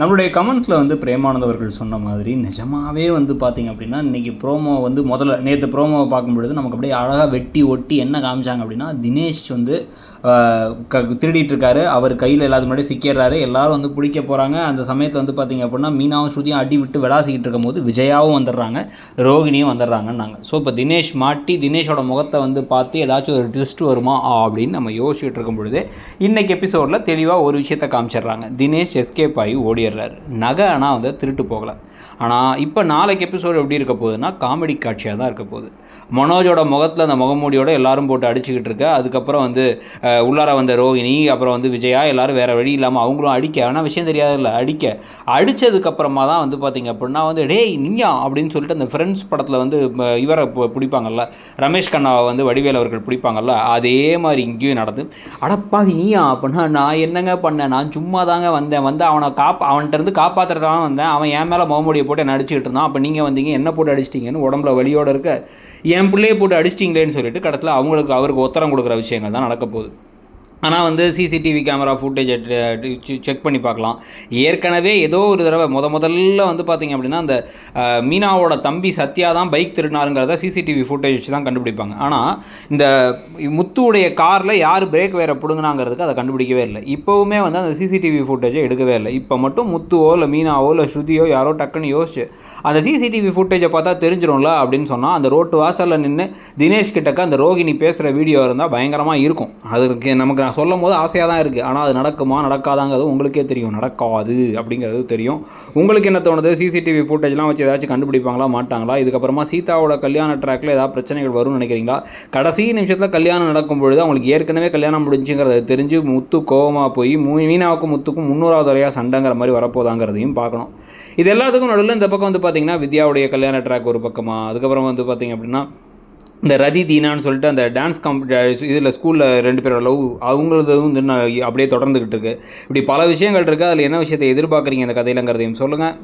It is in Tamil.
நம்மளுடைய கமெண்ட்ஸில் வந்து பிரேமானந்த் அவர்கள் சொன்ன மாதிரி நிஜமாவே வந்து பார்த்தீங்க அப்படின்னா இன்றைக்கி ப்ரோமோ வந்து முதல்ல நேற்று ப்ரோமோவை பார்க்கும்பொழுது நமக்கு அப்படியே அழகாக வெட்டி ஒட்டி என்ன காமிச்சாங்க அப்படின்னா தினேஷ் வந்து க திருடிட்டு இருக்காரு. அவர் கையில் எல்லாத்து முன்னாடி சிக்கிடுறாரு. எல்லாரும் வந்து பிடிக்க போகிறாங்க அந்த சமயத்தில் வந்து பார்த்தீங்க அப்படின்னா மீனாவும் ஸ்ருதியும் அடி விட்டு விளாசிக்கிட்டு இருக்கும்போது விஜயாவும் வந்துடுறாங்க. ரோகிணியும் வந்துடுறாங்கன்னாங்க ஸோ இப்போ தினேஷ் மாட்டி தினேஷோட முகத்தை வந்து பார்த்து ஏதாச்சும் ஒரு ட்விஸ்ட் வருமா அப்படின்னு நம்ம யோசிச்சுட்டு இருக்கும் பொழுது இன்னைக்கு எபிசோடில் தெளிவாக ஒரு விஷயத்தை காமிச்சிடுறாங்க. தினேஷ் எஸ்கேப் ஆகி ஓடி ஓடிடுறாரு நகை ஆனால் வந்து திருட்டு போகலை. ஆனால் இப்போ நாளைக்கு எபிசோடு எப்படி இருக்க போகுதுன்னா காமெடி காட்சியாக தான் இருக்க போகுது. மனோஜோட முகத்தில் அந்த முகமூடியோட எல்லாரும் போட்டு அடிச்சுக்கிட்டு இருக்க அதுக்கப்புறம் வந்து உள்ளார வந்த ரோஹிணி அப்புறம் வந்து விஜயா எல்லோரும் வேறு வழி இல்லாமல் அவங்களும் அடிக்க. ஆனால் விஷயம் தெரியாதுல்ல அடிக்க. அடித்ததுக்கப்புறமா தான் வந்து பார்த்தீங்க அப்படின்னா வந்து டேய் நீயா அப்படின்னு சொல்லிட்டு அந்த ஃப்ரெண்ட்ஸ் படத்தில் வந்து இவரை பிடிப்பாங்கல்ல ரமேஷ் கண்ணாவை வந்து வடிவேல் அவர்கள் பிடிப்பாங்கல்ல அதே மாதிரி இங்கேயும் நடந்து அடப்பாவி நீயா? அப்படின்னா நான் என்னங்க பண்ணேன்? நான் சும்மா தாங்க வந்தேன். வந்து அவனை காப்பா அவன்கிட்ட இருந்து காப்பாற்றுறதான் வந்தேன். அவன் என் மேலே முகமூடியை போட்டு என்ன அடிச்சுக்கிட்டு இருந்தான். அப்போ நீங்கள் வந்தீங்க என்ன போட்டு அடிச்சிட்டிங்கன்னு உடம்புல வழியோடு இருக்க என் பிள்ளையை போட்டு அடிச்சிட்டிங்களேன்னு சொல்லிட்டு கடத்தில் அவங்களுக்கு அவருக்கு உத்தரம் கொடுக்குற விஷயங்கள் தான் நடக்க போகுது. ஆனால் வந்து சிசிடிவி கேமரா ஃபுட்டேஜ் செக் பண்ணி பார்க்கலாம். ஏற்கனவே ஏதோ ஒரு தடவை முத முதல்ல வந்து பார்த்தீங்க அப்படின்னா அந்த மீனாவோட தம்பி சத்யா தான் பைக் திருடினாருங்கிறத சிசிடிவி ஃபுட்டேஜ் வச்சு தான் கண்டுபிடிப்பாங்க. ஆனால் இந்த முத்துவுடைய காரில் யார் பிரேக் வேற பிடுங்கினாங்கிறதுக்கு அதை கண்டுபிடிக்கவே இல்லை. இப்போவுமே வந்து அந்த சிசிடிவி ஃபுட்டேஜை எடுக்கவே இல்லை. இப்போ மட்டும் முத்துவோ இல்லை மீனாவோ இல்லை ஸ்ருதியோ யாரோ டக்குன்னு யோசிச்சு அந்த சிசிடிவி ஃபுட்டேஜை பார்த்தா தெரிஞ்சிடும்ல அப்படின்னு சொன்னால் அந்த ரோட்டு வாசலில் நின்று தினேஷ் கிட்டக்க அந்த ரோகிணி பேசுகிற வீடியோ இருந்தால் பயங்கரமாக இருக்கும். அதுக்கு நமக்கு நான் சொல்லும் போது ஆசையாக தான் இருக்குது ஆனால் அது நடக்குமா நடக்காதாங்கிறது உங்களுக்கே தெரியும். நடக்காது அப்படிங்கிறது தெரியும். உங்களுக்கு என்ன தோணுது? சிசிடிவி ஃபுட்டேஜ்லாம் வச்சு ஏதாச்சும் கண்டுபிடிப்பாங்களா மாட்டாங்களா? இதுக்கப்புறமா சீதாவோட கல்யாண ட்ராக்ல ஏதாவது பிரச்சனைகள் வரும்னு நினைக்கிறீங்களா? கடைசி நிமிஷத்தில் கல்யாணம் நடக்கும் பொழுது அவங்களுக்கு ஏற்கனவே கல்யாணம் முடிஞ்சுங்கிறத தெரிஞ்சு முத்து கோவமாக போய் மீனாவுக்கும் முத்துக்கும் முன்னூறாவது வரையாக சண்டைங்கிற மாதிரி வரப்போதாங்கிறதையும் பார்க்கணும். இது எல்லாத்துக்கும் நடுவில் இந்த பக்கம் வந்து பார்த்தீங்கன்னா வித்யாவுடைய கல்யாண ட்ராக் ஒரு பக்கமாக அதுக்கப்புறம் வந்து பார்த்தீங்க அப்படின்னா இந்த ரதி தீனான்னு சொல்லிட்டு அந்த டான்ஸ் காம்பி இதில் ஸ்கூலில் ரெண்டு பேரோட லவ் அவங்களது வந்து அப்படியே தொடர்ந்துக்கிட்டு இருக்கு. இப்படி பல விஷயங்கள் இருக்குது அதில் என்ன விஷயத்தை எதிர்பார்க்குறீங்க இந்த கதையிலங்கிறதையும் சொல்லுங்கள்